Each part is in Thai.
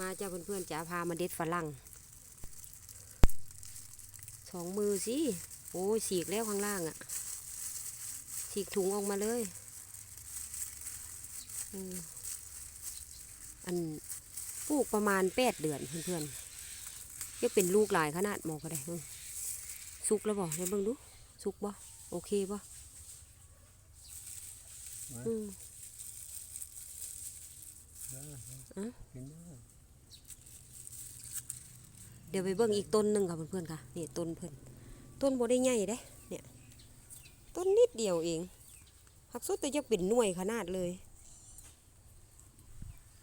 มาเจ้าเพื่อนๆจะพามาเด็ดฝรั่งสองมือสิ โอ้ยฉีกแล้วข้างล่างอะ่ะฉีกถุงออกมาเลยอืมอันปลูกประมาณแปดเดือนเพื่อนๆยังเป็นลูกหลายขนาดหมอก็ได้เบิ่งสุกแล้วบ่เดี๋ยวเบิ่งดู สุกบ่โอเคบ่มาอืมได้กินได้ เดี๋ยวไปเบิ่งอีกต้นหนึ่งค่ะเพื่อนๆค่ะนี่ต้นเพื่อนต้นบ่ได้ใหญ่เด้เนี่ยต้นนิดเดียวเองหักสุดแต่จะเป็นหน่วยขนาดเลย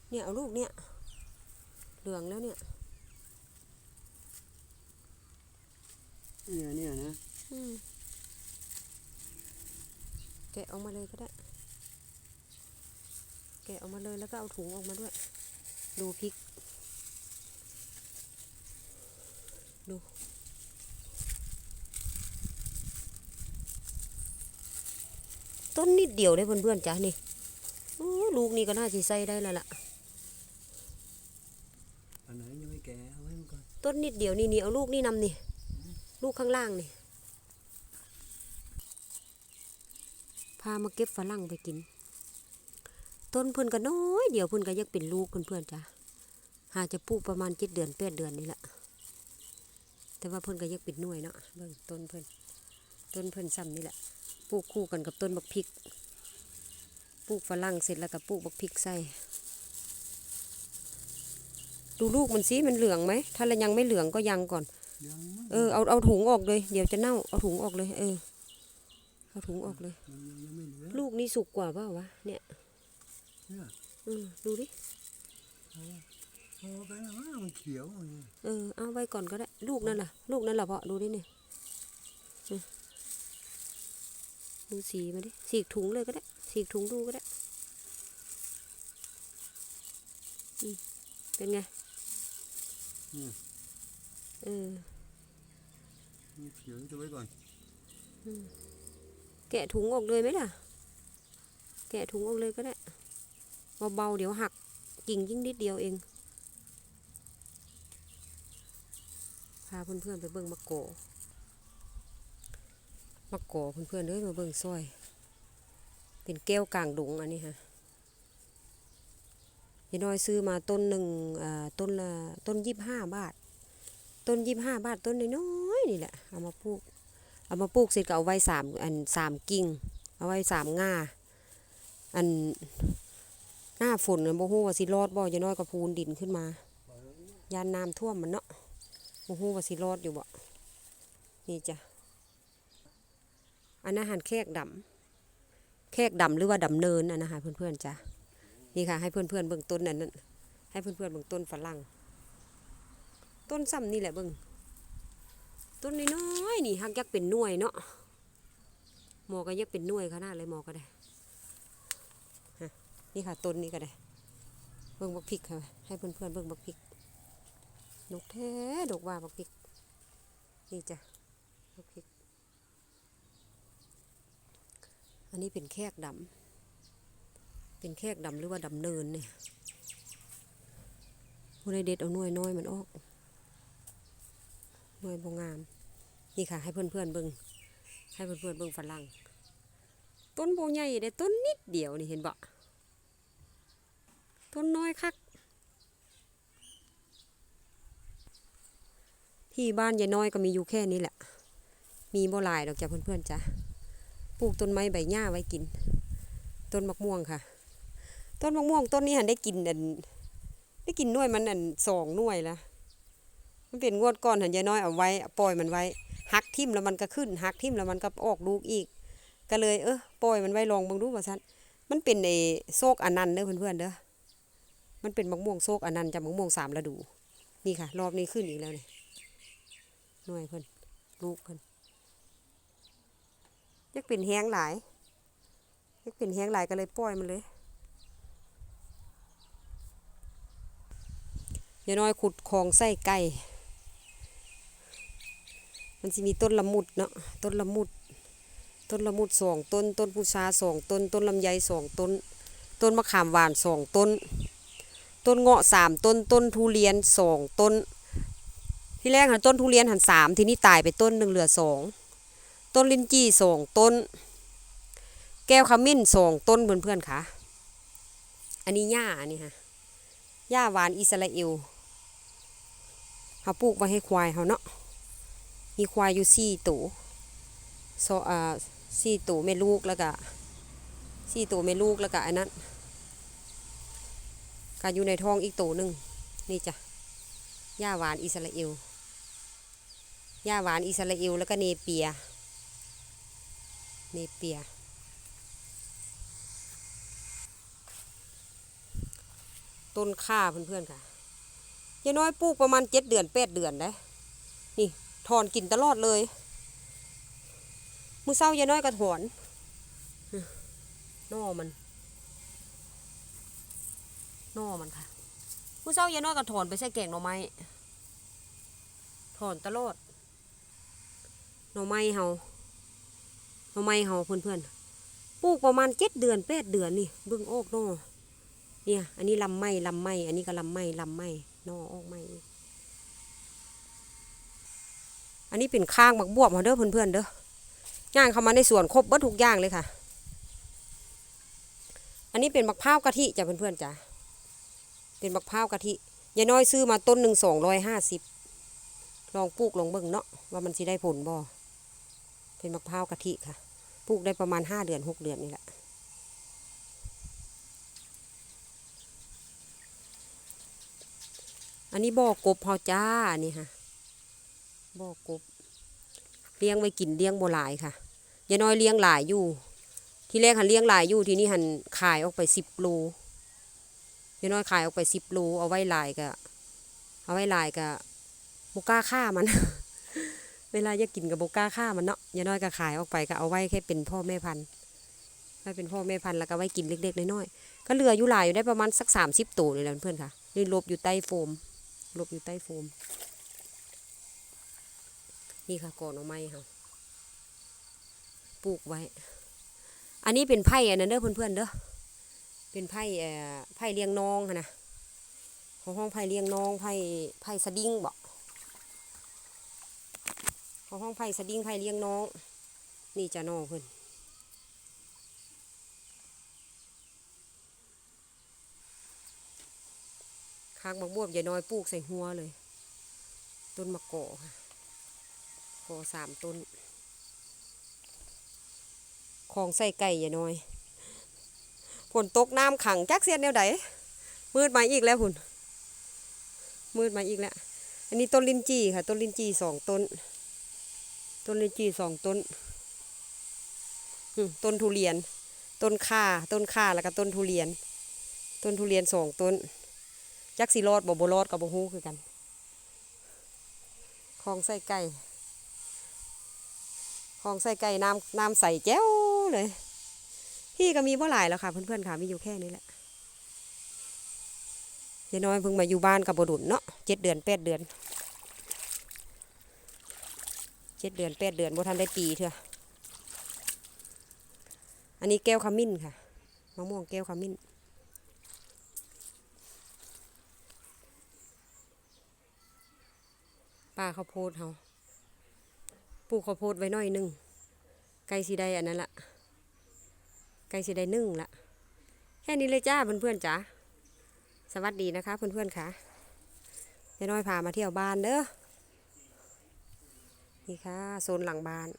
เนี่ยเอาลูกเนี่ยเหลืองแล้วเนี่ยเนี่ยเนี่ยนะอืมแกะออกมาเลยก็ได้ แกะออกมาเลยแล้วก็เอาถุงออกมาด้วย ดูพริก ดู ต้นนิดเดียวได้เพื่อนๆจ้ะนี่โอ้ลูกนี่ก็น่าจะใส่ได้แล้วล่ะอันไหนยังไม่แก่เอาไว้มันก่อนต้นนิดเดียวนี่นี่เอาลูกนี่นำนี่ ลูกข้างล่างนี่ พามาเก็บฝรั่งไปกิน ต้นเพื่อนก็น้อย เดียวเพื่อนก็ยังเป็นลูกเพื่อนๆจ้ะหาจะปลูกประมาณเจ็ดเดือนแปดเดือนนี่แหละ แต่ว่าเพื่อนก็ยังเป็นหน่วยเนาะเบิ่งต้นเพื่อนต้นเพื่อนซ้ำนี่แหละปลูกคู่กันกับต้นบักพริกปลูกฝรั่งเสร็จแล้วก็ปลูกบักพริกใส่ดูลูกมันสิมันเหลืองไหม ถ้าเรายังไม่เหลืองก็ยังก่อนยังไม่เออเอาเอาถุงออกเลย เดี๋ยวจะเน่า เอาถุงออกเลย เออ เอาถุงออกเลยมันยังไม่เหลือลูกนี่สุกกว่าเปล่าวะ เนี่ยเนี่ยอืมดูดิ พอกันแล้วมั้งมันเขียวอย่างเงี้ยเออเอาไว้ก่อนก็ได้ ลูกนั่นล่ะ ลูกนั่นล่ะเพาะดูดิเนี่ยอืมดูสีมาดิสีกถุงเลยก็ได้สีกถุงดูก็ได้อืมเป็นไงเนี่ยเออมันเขียวจะไว้ก่อนแกะถุงออกเลยไหมล่ะ แกะถุงออกเลยก็ได้เบาๆเดี๋ยวหักกิ่งยิ่งนิดเดียวเองาเพื่อนๆไปเบิ่งมะโกมะโกอเพื่อนๆเลยมาเบิ่งซอย เป็นแก้วกลางดุงอันนี้ฮะยายน้อยซื้อมาต้นหนึ่งต้นละต้นยี่ห้าบาท ต้นยี่ห้าบาทต้นน้อยนี่แหละเอามาปลูกเอามาปลูกเสร็จก็เอาไว้สามอันสามกิ่ง เอาไว้สามง่าอันหน้าฝนน่ะบ่ฮู้ว่าสิรอดบ่จะน้อยก็พูนดินขึ้นมา ยานน้ำท่วมมันเนาะ บ่ฮู้ว่าสิรอดอยู่บ่ นี่จ้ะ อันอาหารแขกดำแขกดำหรือว่าดำเนินอันนะคะเพื่อนๆจ้ะ นี่ค่ะ ให้เพื่อนๆเบิ่งต้นอันนั้นให้เพื่อนๆเบิ่งต้นฝรั่ง ต้นซ้ำนี่แหละเบิ่งต้นน้อยๆนี่ฮักยักเป็นหน่วยเนาะ หมอก็ยักเป็นหน่วยขนาดเลยหมอก็ได้ นี่ค่ะต้นนี้ก็ได้ เบิ่งบักพริกค่ะ ให้เพื่อนๆเบิ่งบักพริก ดกแท้ดกว่าบักพริก นี่จ้ะบักพริก อันนี้เป็นแขกดำเป็นแขกดำหรือว่าดำเนินเนี่ยผู้ใดเด็ดเอาหน่วยน้อยมันออกหน่วยบงาม นี่ค่ะ ให้เพื่อนๆเบิ่งให้เพื่อนๆเบิ่งฝรั่ง ต้นโบใหญ่ได้ต้นนิดเดียวนี่เห็นบ่ต้นน้อยคัก ที่บ้านยายน้อยก็มีอยู่แค่นี้แหละ มีบ่หลายดอกจ้ะเพื่อนๆจ้ะปลูกต้นไม้ใบหญ้าไว้กิน ต้นมะม่วงค่ะ ต้นมะม่วงต้นนี้หันได้กินอันได้กินหน่วยมันอันสองหน่วยละมันเป็นงวดก่อนหันยายน้อยเอาไว้ปล่อยมันไว้หักทิ่มแล้วมันก็ขึ้นหักทิ่มแล้วมันก็ออกลูกอีก ก็เลยเออปล่อยมันไว้ลองบิ่งดูว่าซั่นมันเป็นไอ้โซกอนันต์เด้อเพื่อนๆเด้อมันเป็นมะม่วงโซกอนันต์จากมะม่วงสามฤดู นี่ค่ะ รอบนี้ขึ้นอีกแล้วเนี่ย หน่วยเพิ่นลูกเพิ่นยักเป็นแห้งหลายยักเป็นแห้งหลายก็เลยปล่อยมันเลยยาน้อยขุดคลองไส้ไก่มันจะมีต้นละมุดเนาะต้นละมุด ต้นละมุดสองต้น ต้นพุชาสองต้น ต้นลำไยสองต้น ต้นมะขามหวานสองต้น ต้นเงาะสามต้น ต้นทุเรียนสองต้น ที่แรกหันต้นทุเรียนหันสามที่นี้ตายไปต้นหนึ่งเหลือสองต้นลิ้นจี้สองต้น แก้วขมิ้นสองต้นเพื่อนๆค่ะ อันนี้หญ้าอันนี้ค่ะหญ้าหวานอิสราเอลเขาปลูกไว้ให้ควายเขาเนาะมีควายอยู่สี่ตัวโซอ่าสี่ตัวแม่ลูกแล้วก็สี่ตัวแม่ลูกแล้วก็อันนั้นก็อยู่ในท้องอีกตัวหนึ่งนี่จ้ะหญ้าหวานอิสราเอล หญ้าหวานอิสราเอลแล้วก็เนเปีย เนเปีย ต้นข่าเพื่อนๆค่ะยายน้อยปลูกประมาณเจ็ดเดือนแปดเดือนได้นี่ถอนกินตลอดเลยมือเศร้ายายน้อยก็ถอนนอมันนอมันค่ะมือเศร้ายายน้อยก็ถอนไปใส่แกงหน่อไม้ถอนตลอด หน่อไม้เฮาหน่อไม้เฮาเพื่อนๆปลูกประมาณเจ็ดเดือนแปดเดือนนี่เบิ่งออกนอเนี่ย อันนี้ลำไม้ลำไม้อันนี้ก็ลำไม้ลำไม้นอออกไม้อันนี้เป็นข้างบักบวบมาเด้อเพื่อนๆเด้อย่างเข้ามาในสวนครบเบิดทุกอย่างเลยค่ะ อันนี้เป็นมะพร้าวกะทิจ้ะเพื่อนๆจ้ะ เป็นมะพร้าวกะทิยายน้อยซื้อมาต้นหนึ่งสองร้อยห้าสิบลองปลูกลองเบิ่งเนาะว่ามันสิได้ผลบ่ เป็นมะพร้าวกะทิค่ะ ปลูกได้ประมาณห้าเดือนหกเดือนนี่แหละ อันนี้บ่อกบเฮาจ้า นี่ค่ะ บ่อกบ เลี้ยงไว้กินเลี้ยงบ่หลายค่ะยายน้อยเลี้ยงหลายอยู่ ที่แรกหันเลี้ยงหลายอยู่ ที่นี้หันขายออกไปสิบโลยายน้อยขายออกไปสิบโลเอาไว้หลายก็เอาไว้หลายก็บกล้าฆ่ามัน เวลาจะกินกับบก้าฆ่ามันเนาะยาน้อยก็ขายออกไปก็เอาไว้แค่เป็นพ่อแม่พันธุ์ไว้เป็นพ่อแม่พันธุ์แล้วก็ไว้กินเล็กๆน้อยๆก็เหลืออยู่หลายอยู่ได้ประมาณสักสามสิบตัวนี่แหละเพื่อนค่ะนี่ลบอยู่ใต้โฟมลบอยู่ใต้โฟม นี่ค่ะก่อนเอาไม้ค่ะปลูกไว้ อันนี้เป็นไผ่อันนั้นเด้อเพื่อนๆเด้อเป็นไผ่เอ่อไผ่เลี้ยงน้องค่ะนะของห้องไผ่เลี้ยงน้องไผ่ไผ่สดิ้งบอก ขอห้องไผ่สดิ้งไผ่เลี้ยงน้อง นี่จะน้องเพื่นคางบักบวบใหญ่น้อยปลูกใส่หัวเลย ต้นมะกอกค่ะขอสามต้น ของใส่ไก่อย่าน้อยฝนตกน้ำขังจักเสียนแนวใดมืดมาอีกแล้วพุ่นมืดมาอีกแล้ว อันนี้ต้นลินจีค่ะ ต้นลินจีสองต้น ต้นลินจีสองต้นต้นทุเรียน ต้นข่าต้นข่าแล้วก็ต้นทุเรียน ต้นทุเรียนสองต้นจักสีรอดบ่บ่รอดกับบ่ฮู้คือกันของใส่ไก่ของใส่ไก่น้ำน้ำใส่แจ้วเลยที่ก็มีบ่หลายแล้วค่ะเพื่อนๆค่ะมีอยู่แค่นี้แหละยายน้อยเพิ่งมาอยู่บ้านกับบดุลเนาะเจ็ดเดือนแปดเดือน เจ็ดเดือนแปดเดือนบ่ทันได้ปีเถอะอันนี้แก้วขมิ้นค่ะมะม่วงแก้วขมิ้นป้าข้าวโพดเฮาปลูกข้าวโพดไว้หน่อยนึงไก่สีได้อันนั้นละไก่สีได้นึ่งละแค่นี้เลยจ้าเพื่อนๆจ้าสวัสดีนะคะเพื่อนๆค่ะยายน้อยพามาเที่ยวบ้านเด้อ นี่ค่ะโซนหลังบ้าน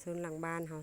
โซนหลังบ้านเขา